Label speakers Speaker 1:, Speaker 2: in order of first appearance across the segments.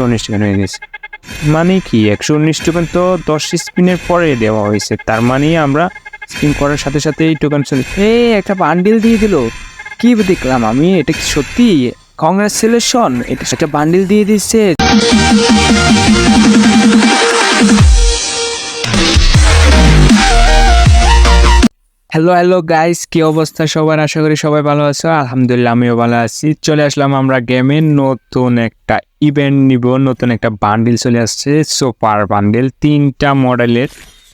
Speaker 1: একশো উনিশ রান হয়ে গেছে মানে কি, একশো উনিশ টোকেন তো দশ স্পিনের পরে দেওয়া হয়েছে, তার মানে আমরা স্পিন করার সাথে সাথে এই টোকেন চলে
Speaker 2: এ একটা বান্ডিল দিয়ে দিল। কি দেখলাম আমি, এটা কি সত্যি? কংগ্রেচুলেশন এটা একটা বান্ডিল দিয়ে দিচ্ছে হ্যালো হ্যালো গাইস কি অবস্থা সবার? আশা করি সবাই ভালো আছো। আলহামদুলিল্লাহ, আমিও ভালো আছি। চলে আসলাম আমরা গেমে নতুন একটা ইভেন্ট নিব। নতুন একটা বান্ডিল চলে আসছে সুপার বান্ডিল তিনটা মডেলের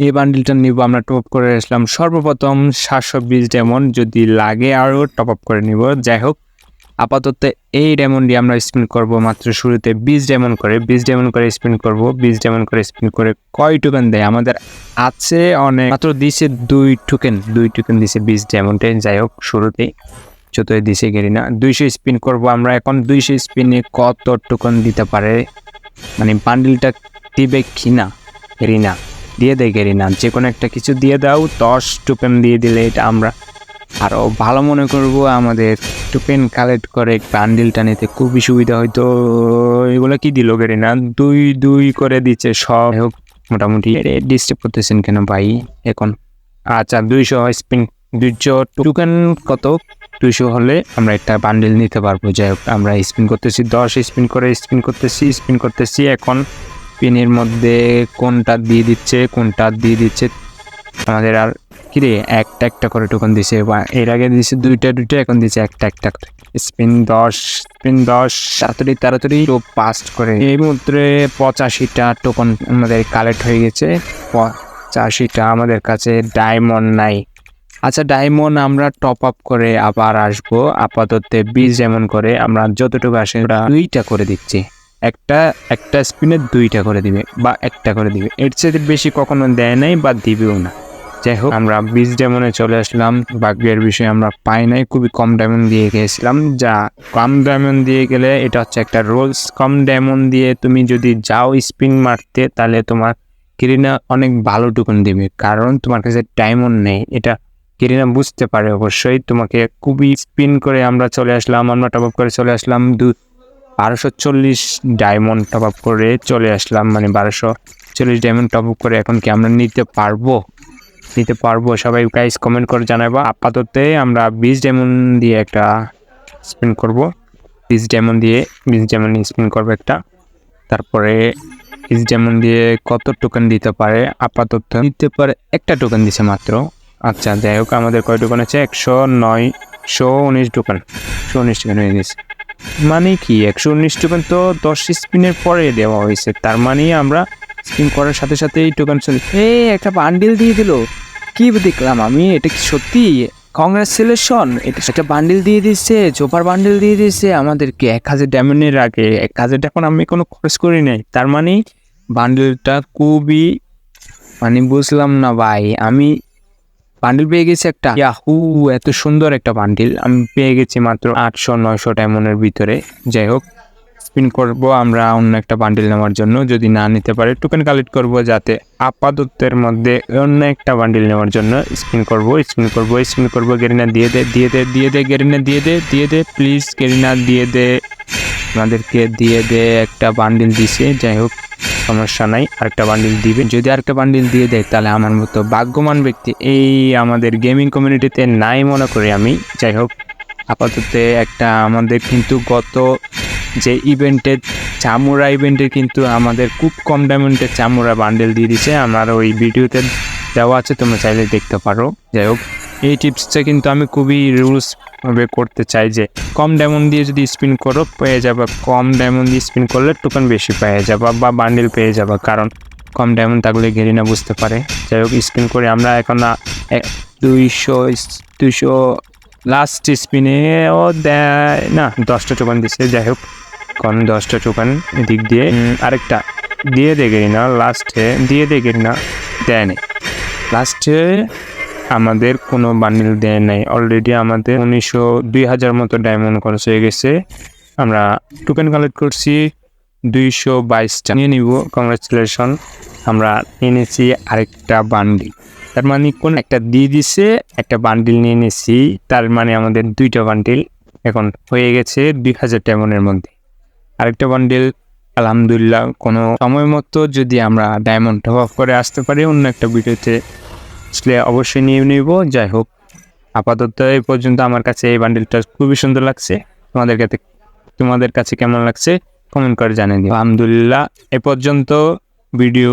Speaker 2: এই বান্ডিলটা নিব। আমরা টপ করে আসলাম। সর্বপ্রথম সাতশো বিশ ডেমন যদি লাগে আরও টপ আপ করে নিব। যাই হোক আপাতত এই ডায়মন্ড দিয়ে আমরা স্পিন করব মাত্র শুরুতে বিশ ডায়মন্ড করে বিশ ডায়মন্ড করে স্পিন করব বিশ ডায়মন্ড করে স্পিন করে কয় টোকেন দেয়? আমাদের আছে অনেক, মাত্র দিছে দুই টোকেন দুই টোকেন দিছে বিশ ডায়মন্ডে যাই হোক শুরুতেই যতই দিছে গেরি না, দুইশো স্পিন করব আমরা এখন, দুইশো স্পিনে কত টোকেন দিতে পারে? মানে বান্ডিলটা দিবে কি না গেরিনা দিয়ে দেয় গেরিনা যে কোনো একটা কিছু দিয়ে দাও, দশ টোকেন দিয়ে দিলে এটা আমরা আরও ভালো মনে করব, আমাদের টোকেন কালেক্ট করে বান্ডিলটা নিতে খুবই সুবিধা হয়তো এগুলো কি দিল গেরে না? দুই দুই করে দিচ্ছে সব। হোক, মোটামুটি ডিস্টার্ব করতেছেন কেন ভাই? এখন আচ্ছা দুইশো স্পিন দুইশো টোকেন কত? দুইশো হলে আমরা একটা বান্ডিল নিতে পারব। যাই হোক, আমরা স্পিন করতেছি, দশ স্পিন করে স্পিন করতেছি স্পিন করতেছি। এখন পিনের মধ্যে কোনটা দিয়ে দিচ্ছে, কোনটা দিয়ে দিচ্ছে, আমাদের আর কিরে, একটা একটা করে টোকন দিছে। এর আগে দিছে দুইটা দুইটা, এখন দিছে একটা একটা করে। স্পিন দশ স্পিন দশ, তাড়াতাড়ি তাড়াতাড়ি তো পাস্ট করে। এই মুহূর্তে পঁচাশিটা টোকন আমাদের কালেক্ট হয়ে গেছে। পঁচাশিটা আমাদের কাছে ডায়মন্ড নাই। আচ্ছা ডায়মন্ড আমরা টপ আপ করে আবার আসব। আপাতত বিশ যেমন করে আমরা যতটুকু আসে ওটা দুইটা করে দিচ্ছি। একটা একটা স্পিনে দুইটা করে দিবে বা একটা করে দিবে। এর চেয়ে বেশি কখনো দেয় নাই বা দিবেও না। যাই হোক, আমরা বিশ ডায়মন্ডে চলে আসলাম। ভাগ্যের বিষয়ে আমরা পাই নাই, খুবই কম ডায়মন্ড দিয়ে গিয়েছিলাম যা কম ডায়মন্ড দিয়ে গেলে এটা হচ্ছে একটা রোলস কম ডায়মন্ড দিয়ে তুমি যদি যাও স্পিন মারতে, তাহলে তোমার কিরিনা অনেক ভালো টুকুন দিবে। কারণ তোমার কাছে ডায়মন্ড নেই। এটা কিরিনা বুঝতে পারে অবশ্যই। তোমাকে খুবই স্পিন করে আমরা চলে আসলাম, আমরা টপ আপ করে চলে আসলাম। দু, বারোশো চল্লিশ ডায়মন্ড টপ আপ করে চলে আসলাম। মানে বারোশো চল্লিশ ডায়মন্ড টপ আপ করে এখন কি আমরা নিতে পারব? নিতে পারব। সবাই গাইস কমেন্ট করে জানাব। আপাতত আমরা বিশ ডেমন দিয়ে একটা স্পিন করব। বিশ ডেমন দিয়ে বিশ ডেমন স্পিন করব একটা। তারপরে বিশ ডেমন দিয়ে কত টোকেন দিতে পারে? আপাতত দিতে পারে একটা টোকেন দিছে মাত্র। আচ্ছা যাই হোক, আমাদের কয় টোকেন আছে? একশো নয়শো উনিশ টোকেন একশো উনিশ টোকেন হয়ে গেছে। মানে কি? একশো উনিশ টোকেন তো দশ স্পিনের পরে দেওয়া হয়েছে। তার মানে আমরা স্পিন করার সাথে সাথেই টোকেন চলে এই একটা বান্ডিল দিয়ে দিল। কি দেখলাম আমি? এটা কি সত্যি? কংগ্রেচুলেশন এটা একটা বান্ডিল দিয়ে দিচ্ছে চোপার বান্ডিল দিয়ে দিচ্ছে আমাদেরকে এক হাজার ডায়মন্ডের আগে, এক হাজার এখন আমি কোনো খরচ করি নাই। তার মানে বান্ডিলটা খুবই মানে বুঝলাম না ভাই, আমি বান্ডিল পেয়ে গেছি একটা ইয়াহু এত সুন্দর একটা বান্ডিল আমি পেয়ে গেছি মাত্র আটশো নয়শো ডায়মন্ডের ভিতরে। যাই হোক স্পিন করব আমরা অন্য একটা বান্ডিল নেওয়ার জন্য। যদি না নিতে পারে টোকেন কালেক্ট করব যাতে আপাততের মধ্যে অন্য একটা বান্ডিল নেওয়ার জন্য স্পিন করব স্পিন করব স্পিন করব গেরিনা দিয়ে দে দিয়ে দে দিয়ে দে গেরিনা দিয়ে দে দিয়ে দে প্লিজ গেরিনা দিয়ে দে। আমাদেরকে দিয়ে দে একটা বান্ডিল দিছে, যাই হোক, সমস্যা নাই, আরেকটা বান্ডিল দিবে। যদি আরেকটা বান্ডিল দিয়ে দেয়, তাহলে আমার মতো ভাগ্যবান ব্যক্তি এই আমাদের গেমিং কমিউনিটিতে নাই মনে করি আমি। যাই হোক, আপাতত একটা আমাদের কিন্তু গত যে ইভেন্টের চামুরা ইভেন্টের কিন্তু আমাদের খুব কম ডায়মন্ডের চামুরা বান্ডেল দিয়ে দিচ্ছে আমার ওই ভিডিওতে দেওয়া আছে, তোমরা চাইলে দেখতে পারো। যাই হোক, এই টিপসটা কিন্তু আমি খুবই রুলস ভাবে করতে চাই যে, কম ডায়মন্ড দিয়ে যদি স্পিন করো, পেয়ে যাবে। কম ডায়মন্ড দিয়ে স্পিন করলে টোকেন বেশি পেয়ে যাবা বা বান্ডেল পেয়ে যাবা, কারণ কম ডায়মন্ড থাকলে ঘেরি না বুঝতে পারে। যাই হোক স্পিন করে। আমরা এখন দুইশো দুইশো লাস্ট স্পিনেও দেয় না দশটা টোকেন দিচ্ছে যাই হোক কম দশটা টোকেন এদিক দিয়ে। আরেকটা দিয়ে দে গেরি না লাস্টে দিয়ে দে গেরি না দেয় নেই। লাস্টে আমাদের কোনো বান্ডিল দেয় নাই। অলরেডি আমাদের উনিশশো দুই হাজার মতো ডায়মন্ড খরচ হয়ে গেছে। আমরা টোকেন কালেক্ট করছি দুইশো বাইশটা। নিয়ে নিব কংগ্রেচুলেশন আমরা এনেছি আরেকটা বান্ডিল তার মানে কোন একটা দিয়ে দিছে, একটা বান্ডিল নিয়ে নিয়েছি তার মানে আমাদের দুইটা বান্ডিল এখন হয়ে গেছে দুই হাজার ডায়মন্ডের মধ্যে। আরেকটা বান্ডিল আলহামদুলিল্লাহ, কোনো সময় মতো যদি আমরা ডায়মন্ড টপ আপ করে আসতে পারি, অন্য একটা ভিডিওতে আসলে অবশ্যই নিয়ে নিব। যাই হোক, আপাতত এই পর্যন্ত আমার কাছে এই বান্ডিলটা খুবই সুন্দর লাগছে। তোমাদের কাছে তোমাদের কাছে কেমন লাগছে কমেন্ট করে জানিয়ে দিও। আলহামদুলিল্লাহ, এ পর্যন্ত ভিডিও